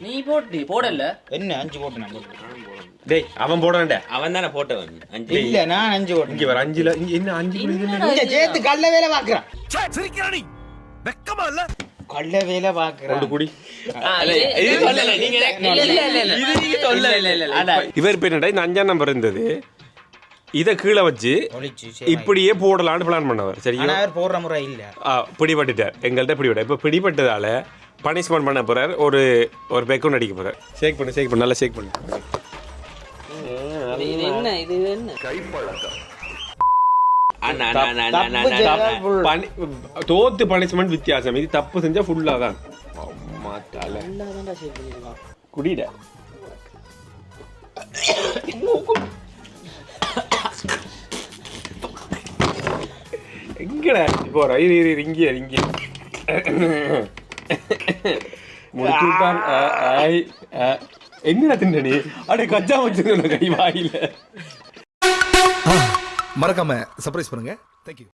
நீ போட்டு போடல. என்ன அஞ்சு போட்டு நான் போட்டு டேய் அவன் போட வேண்டாம் அவன் தானே போட்டவன். அஞ்சு. இல்ல நான் அஞ்சு போட்டு இங்க வர அஞ்சுல இங்க என்ன அஞ்சு? இங்க சேர்த்து கள்ள வேலை பாக்குறான் சிரிக்கிறானி வெக்கமா இல்ல? கள்ள வேலை பாக்குறான் குடி. இல்ல, இது சொல்லல நீங்க இல்ல, இல்ல, இல்ல, இல்ல. இது நீங்க சொல்லல. இல்ல, இல்ல, இல்ல. அட, இவர் பேர் என்னடா இந்த அஞ்சாம் நம்பர் இருந்தது. இதை கீழே வச்சு இப்படியே போடலான்னு பிளான் பண்ணவர் சரியா? போடுற முறை இல்ல. பிடிபட்டுட்டார். எங்கள்கிட்ட பிடிபட்டார் இப்போ பிடிபட்டதால பனிஷ்மெண்ட் பண்ண போறார். ஒரு ஒரு பெக்கும் அடிக்க போறார். ஷேக் பண்ணு ஷேக் பண்ணு நல்லா ஷேக் பண்ணு. இது என்ன இது என்ன. பனி தோத்து பனிஷ்மெண்ட் வித்தியாசம். இது தப்பு செஞ்சா ஃபுல்லா தான் அம்மா தலை. குடிடா. எங்கடா போற? இரு இரு இங்கே இங்கே முடிச்சுட்டான் ஆய், ஆ. எங்கடா தின்ன நீ அடே கச்சா வச்சிருக்க கை வாயில மறக்காம சர்ப்ரைஸ் பண்ணுங்க தேங்க்யூ